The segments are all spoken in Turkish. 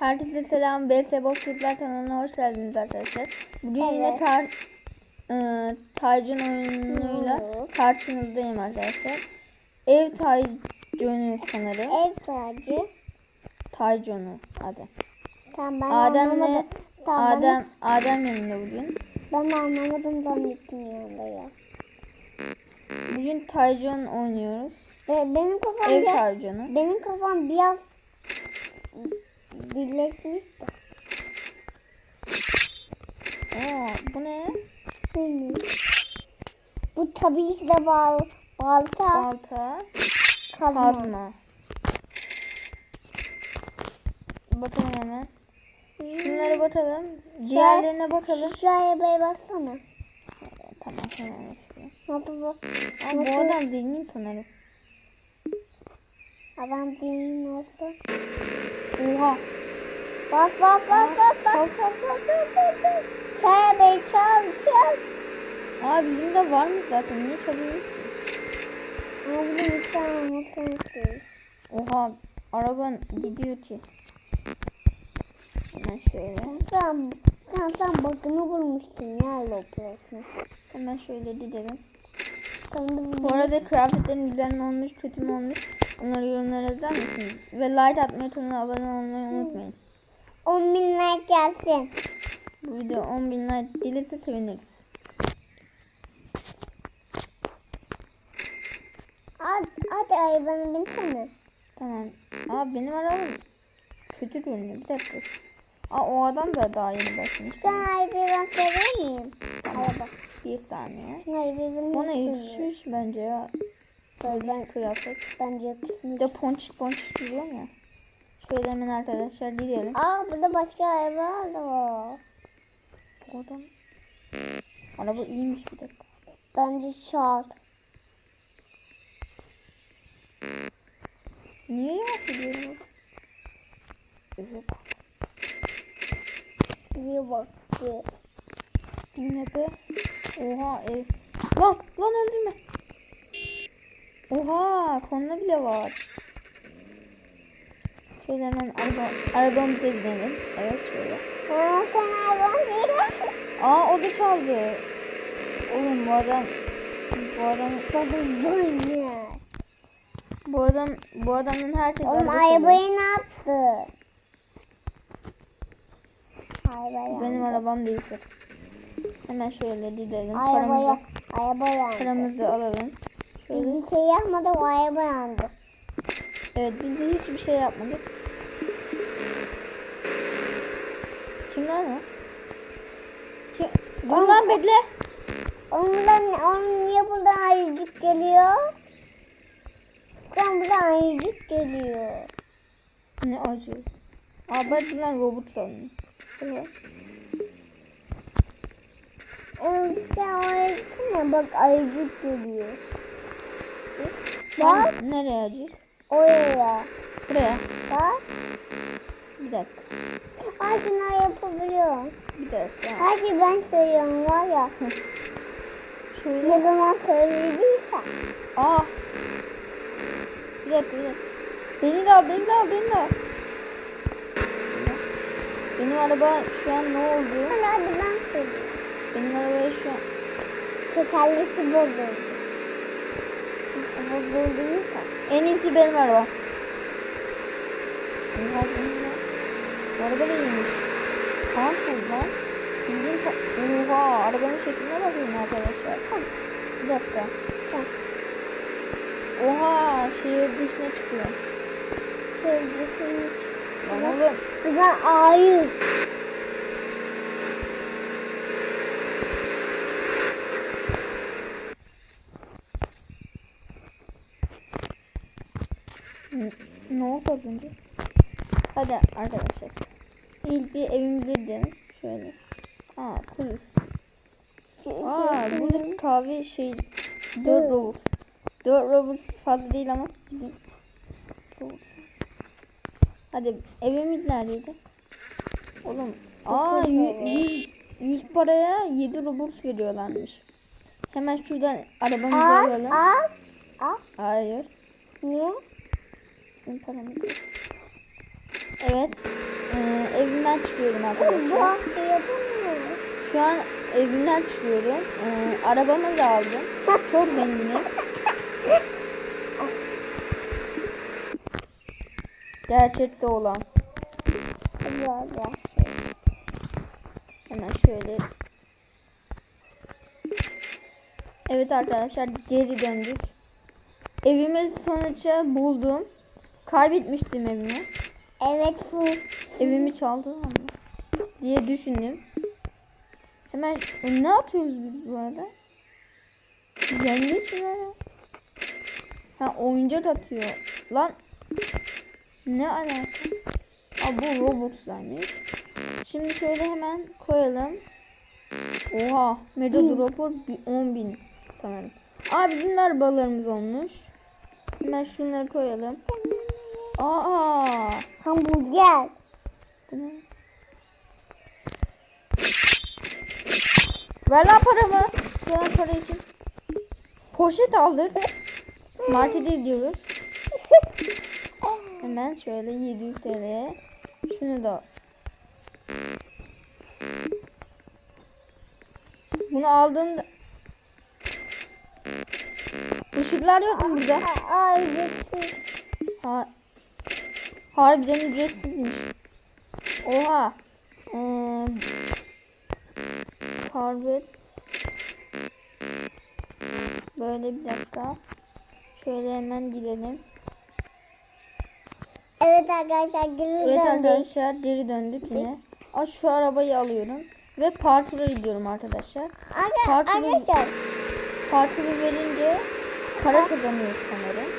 Herkese selam. BS Box Türkler kanalına hoş geldiniz arkadaşlar. Bugün yine Evet. tar ıı, Taycun oyunuyla Evet. karşınızdayım arkadaşlar. Ev Taycun'u sanırım. Ev tacı. Taycun'u adı. Tamam ben Adem'le. Tamam Adem Adem yanında bugün. ben, ben anlamadım zannettim yanında ya. Bugün Taycun oynuyoruz. Ve benim kafam Ev biraz, Taycun'u. benim kafam biraz birleşmiş de. Aa, bu ne? Benim. Bu tabii ki de bal, balta Balta, kazma. kazma. Bakalım hemen. Şunlara bakalım. Diğerlerine bakalım. Şu arabaya baksana. Tamam hemen bakıyorum. Nasıl bu? Aa, bu adam zengin sanırım. Adam değil nasıl? Oha. Bas bas bas bas bas. Çal çal çal çal çal çal. Çal arabayı çal çal. Aa bizim de var mı zaten? Niye çalıyoruz ki? Ama bir tane olmasını istiyoruz. Oha. Araban gidiyor ki. Hemen şöyle. Sen, sen, sen bakını vurmuştun ya Roblox'un. Hemen şöyle gidelim. Bu arada kıyafetlerin güzel mi olmuş, kötü mü olmuş? Onları yorumlara yazar mısınız? Ve like atmayı, kanala abone olmayı unutmayın. 10 bin like gelsin. Bu video 10 bin like gelirse seviniriz. Hadi, hadi arabanı binsene. Tamam. Aa benim arabam kötü görünüyor. Bir dakika. Aa o adam da daha yeni başlamış. Sen arabayı ben seviyor muyum? Araba. Bir saniye. Arabayı ben Bana yakışmış bence ya. Ben, kıyafet. bence. Bir de ponçik ponçik giyiyorum ya. Şöyle hemen arkadaşlar gidelim. Aa burada başka araba var. Bu adam. Araba iyiymiş bir dakika. Bence çal. Niye yapıyorum? Evet. Bir baktı. Ne be? Oha ev. Lan lan öldürme. Oha korna bile var. Şöyle hemen araba, arabamıza binelim. Evet şöyle. Aa sen araban değil. Aa o da çaldı. Oğlum bu adam bu adam bu adam bu adamın herkes Oğlum arabayı ne yaptı? Arabaya. Benim arabam değilse. Hemen şöyle gidelim. Arabaya. Paramızı, paramızı alalım. Şöyle. bir şey yapmadık o araba yandı. Evet biz de hiçbir şey yapmadık. Kim lan o? Kim? Dur lan bekle. Ondan, onun niye buradan ayıcık geliyor? Buradan buradan ayıcık geliyor. Ne acı. Aa ben lan robot sandım. Evet. Onun işte o ayıcık ne? Bak ayıcık geliyor. Bak Nereye acı? oraya. Buraya. Bak. Bir dakika. Ay şunlar yapabiliyor. Bir dakika. Her şeyi ben söylüyorum var ya. Şöyle. Ne zaman söylediysen. Aa. Bir dakika bir dakika. Beni de al beni de al beni de al. Benim araba şu an ne oldu? Hadi hadi ben söyleyeyim. Benim arabaya şu an Tekerleki bozuldu. Bozulduysa. En iyisi benim araba. Bu araba da iyiymiş. Bu lan. Bildiğin ta- Oha arabanın şekline bakın arkadaşlar. Bir dakika. Tamam. Oha şehir dışına çıkıyor. Sevdiğini Lan oğlum. Buradan ayı. N- Ne oldu az önce? Hadi arkadaşlar. İlk bir evimize gidelim. Şöyle. Aa kulis. Aa burada kahve şey 4 Robux. 4 Robux fazla değil ama bizim Robux. Hadi evimiz neredeydi? Oğlum aa 100, 100 paraya 7 Robux veriyorlarmış. Hemen şuradan arabamızı Al alalım. al. Al. Hayır. Niye? Bizim paramız. Evet. Ee, evimden çıkıyorum Bu arkadaşlar. hakkı yapamıyor. Şu an evimden çıkıyorum. Ee, arabamı da aldım. Çok zenginim. Gerçekte olan. Hemen şöyle. Evet arkadaşlar geri döndük. Evimi sonuçta buldum. Kaybetmiştim evimi. Evet. Evimi çaldılar mı? Diye düşündüm. Hemen ne yapıyoruz biz bu arada? Yengeç mi? Ha oyuncak atıyor. Lan ne alaka? Aa bu Robux'larmış. Şimdi şöyle hemen koyalım. Oha Mega Drop'u 10 bin sanırım. Aa bizim arabalarımız olmuş. Hemen şunları koyalım. Aa Hamburger. Ver lan paramı. Ver lan para için. Poşet aldık. Markete gidiyoruz. Hemen şöyle 700 TL'ye. Şunu da. Bunu aldığımda Işıklar yok mu burada? Ücretsiz. Ha. Harbiden ücretsizmiş. Oha. Ee, Harvard. Böyle bir dakika. Şöyle hemen gidelim. Evet arkadaşlar geri Evet döndük. arkadaşlar geri döndük yine. Aa, şu arabayı alıyorum. Ve parkura gidiyorum arkadaşlar. Arka- Parkuru- Arkadaşlar. Parkuru verince para kazanıyoruz sanırım.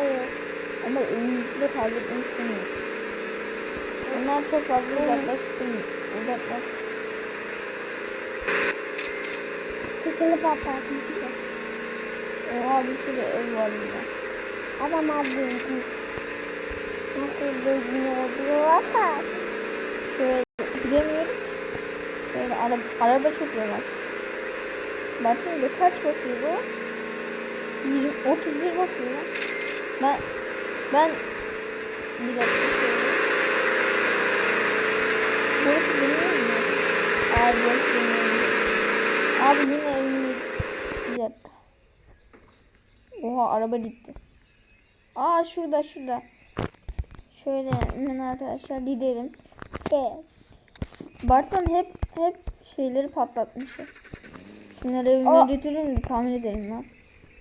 Evet. Ama önümüzde kaybetmek istemiyoruz. Onlar çok fazla uzaklaştım. Uzaklaş. Tıkılı patlatmışlar. Oha bir sürü ev var burada. Adam aldı. Nasıl dediğini oluyorsa. Şöyle gidemiyorum ki. Şöyle araba, araba çok yavaş. Baksanıza kaç basıyor bu? 20, 31 basıyor lan. Ben ben bir dakika şöyle. Burası dönüyor mu? Abi burası dönüyor? Abi yine evimi bir dakika. Oha araba gitti. Aa şurada şurada. Şöyle hemen arkadaşlar gidelim. De. Barsan hep hep şeyleri patlatmışım. Şunları evime götürün tahmin ederim lan.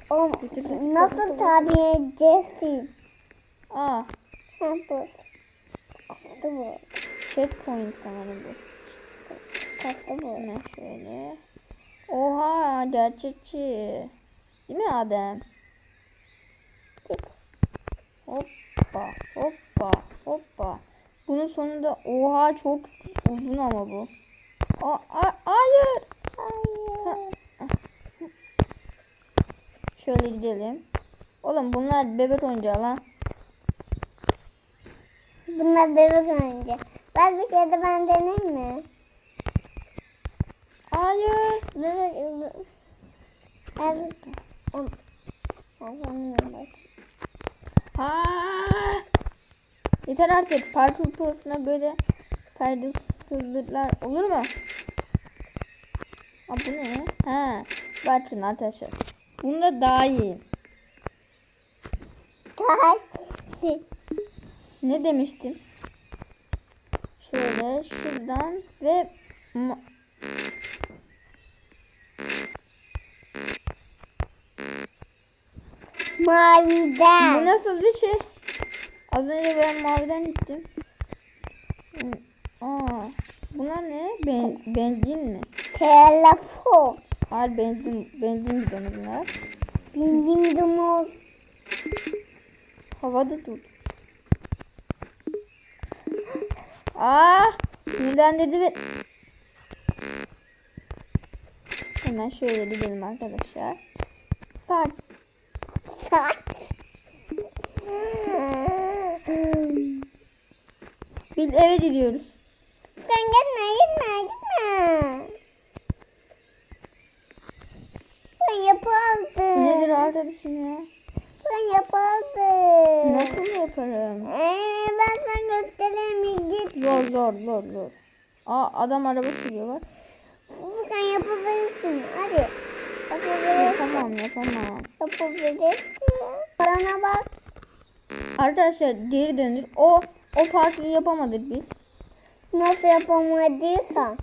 O Götür, götür, nasıl götür. tabi edeceksin? Aa, Ha bu. Kastı bu. checkpoint sanırım bu. Kastı bu. Hemen şöyle. Oha, gerçekçi. Değil mi Adem? Git. Hoppa, hoppa, hoppa. Bunun sonunda oha çok uzun ama bu. Aa, a- hayır. Hayır. Şöyle gidelim. Oğlum bunlar bebek oyuncağı lan. Bunlar bebek önce. Ben bir kere de ben deneyim mi? Hayır. Bebek Evet. Ha. Yeter artık. Parkur prosuna böyle saygısızlıklar olur mu? Aa, bu ne? Ha. Bakın arkadaşlar. Bunda daha iyi. Tak. Ne demiştim? Şöyle şuradan ve ma- bu Maviden. nasıl bir şey? Az önce ben maviden gittim. Aa, bunlar ne? Ben, benzin mi? Telefon. Hayır benzin benzin bidonu bunlar. Bim dumur. Havada dur. Aa, sinirlendirdi ve Hemen şöyle gidelim arkadaşlar. Saat Saat. biz eve gidiyoruz. Sen gitme gitme gitme. Ben yapardım. Nedir arkadaşım ya? Ben yapardım. Nasıl yaparım? Ben sana göstereyim git. Zor zor zor zor. Aa adam araba sürüyor bak. Furkan yapabilirsin. Hadi. Yapabilirsin. Yapamam yapamam. Yapabilirsin. Bana bak. Arkadaşlar geri dönür. O o parkuru yapamadık biz. Nasıl yapamadıysan.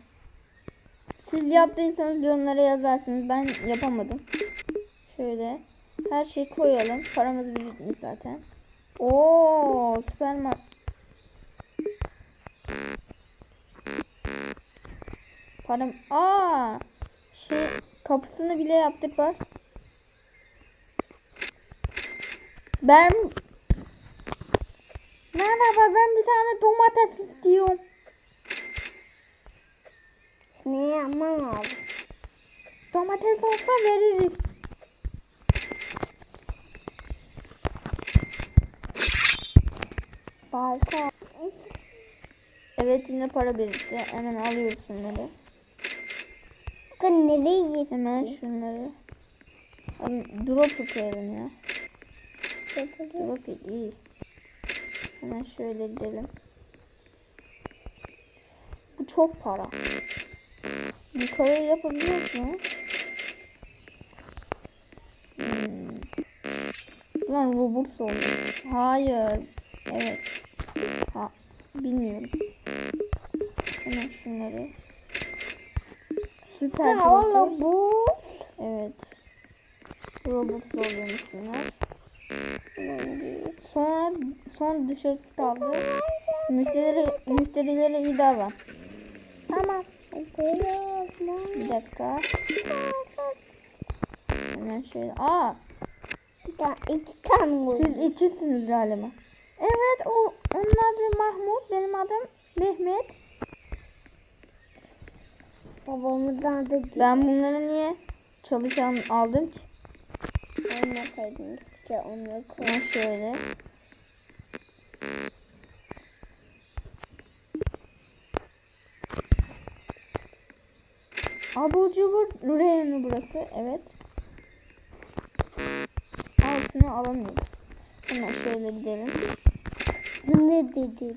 Siz yaptıysanız yorumlara yazarsınız. Ben yapamadım. Şöyle her şeyi koyalım. Paramız birikmiş zaten. Oo süperman. Param. Aa şey kapısını bile yaptık bak. Ben Merhaba ben bir tane domates istiyorum. Ne yapmam lazım? Domates olsa veririz. Balta. Evet yine para birikti. Hemen alıyoruz şunları. Furkan nereye gitti? Hemen şunları. Abi, drop koyalım ya. Drop iyi. Hemen şöyle gidelim. Bu çok para. Yukarı yapabiliyor mu? Hmm. Lan Robux oldu. Hayır. Evet. Bilmiyorum. Hemen şunları. Süper drop'u- oğlum bu. Evet. Robux oluyormuş bunlar. Sonra son dışarısı kaldı. Müşterilere, müşterilere iyi davran. Tamam. Bir dakika. Hemen şöyle. Aa, Bir tane, iki tane siz içisiniz galiba. Evet, o onun adı Mahmut, benim adım Mehmet. Babamızdan da değil. Ben bunları niye çalışan aldım ki? Olmasaydın işte onları koy. Hemen şöyle. Abur cubur Reyhan'ı burası. Evet. Al şunu alamıyoruz. Hemen şöyle gidelim. Ne dedi?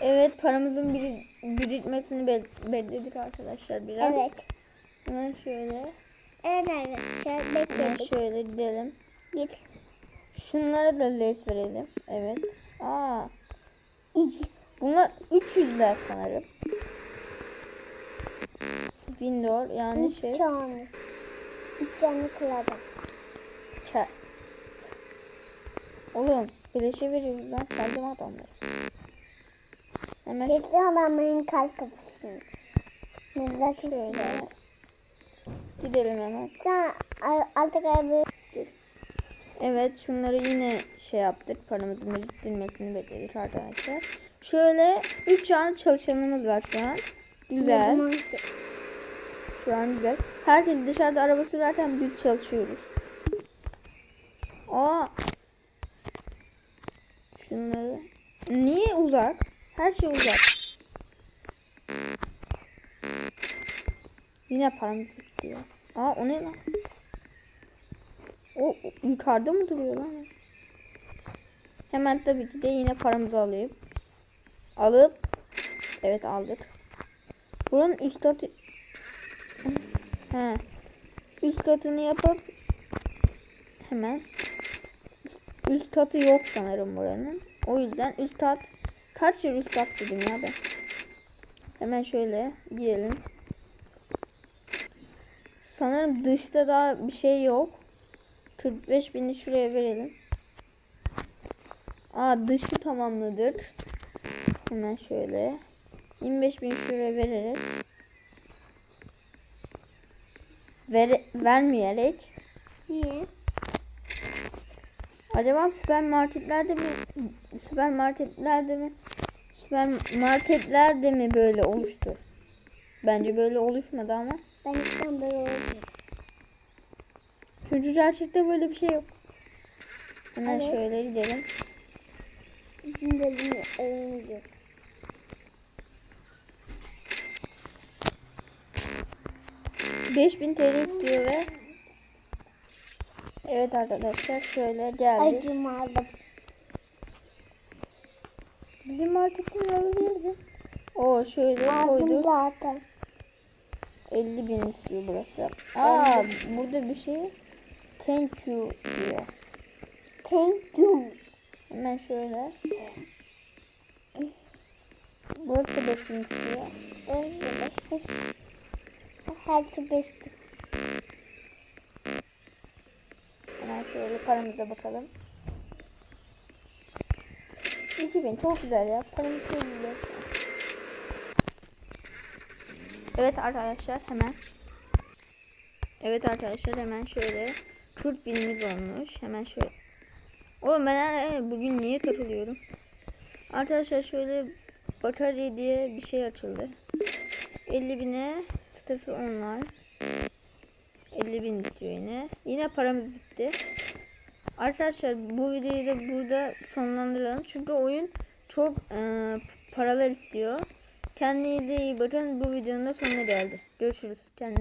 Evet paramızın biri, birikmesini be- bekledik arkadaşlar biraz. Evet. Hemen şöyle. Evet arkadaşlar Hemen bekledik. şöyle gidelim. Git. Şunlara da late verelim. Evet. Aa, bunlar 300'ler sanırım. Windows yani şey. Üç tane. Üç tane kıladım. Oğlum beleşe veriyoruz lan saydım adamları. Hemen Kesin adamların kalp kapısını. Ne güzel güzel. gidelim hemen. Sen artık abi Evet şunları yine şey yaptık. Paramızın biriktirmesini bekledik arkadaşlar. Şöyle 3 tane çalışanımız var şu an. Güzel. Şu an güzel. Herkes dışarıda araba sürerken biz çalışıyoruz. Aa. Şunları. Niye uzak? Her şey uzak. Yine paramız bitti ya. Aa o ne lan? O yukarıda mı duruyor lan? Hemen tabii ki de yine paramızı alayım. Alıp evet aldık. Buranın üst katı He. Üst katını yapıp hemen üst katı yok sanırım buranın. O yüzden üst kat kaç yer üst kat dedim ya ben. Hemen şöyle gidelim. Sanırım dışta daha bir şey yok. 45 bini şuraya verelim. Aa dışı tamamladık. Hemen şöyle. 25 bin şuraya vererek. Ver, vermeyerek. Niye? Acaba süpermarketlerde mi süpermarketlerde mi süpermarketlerde mi böyle oluştu? Bence böyle oluşmadı ama. Ben İstanbul'da oldum. Çünkü gerçekte böyle bir şey yok. Hemen Evet. şöyle gidelim. Bir evimiz yok. Beş bin TL istiyor ve Evet arkadaşlar şöyle geldik. Acım aldım. Bizim marketin olabilirdi. O şöyle Aldım koyduk. zaten. 50 bin istiyor burası. Aa burada bir şey thank you diyor. Thank you. Hemen şöyle. Burası da 5 bin istiyor. Öyle beş beş. Her şey beş beş. Hemen şöyle paramıza bakalım. 2000 çok güzel ya. Paramız çok güzel. Evet arkadaşlar hemen. Evet arkadaşlar hemen şöyle 40 binimiz olmuş. Hemen şöyle. Oğlum ben bugün niye takılıyorum? Arkadaşlar şöyle batarya diye bir şey açıldı. 50 bine sıfır onlar. 50 bin istiyor yine. Yine paramız bitti. Arkadaşlar bu videoyu da burada sonlandıralım. Çünkü oyun çok e, paralar istiyor. Kendinize iyi bakın. Bu videonun da sonuna geldi. Görüşürüz. Kendinize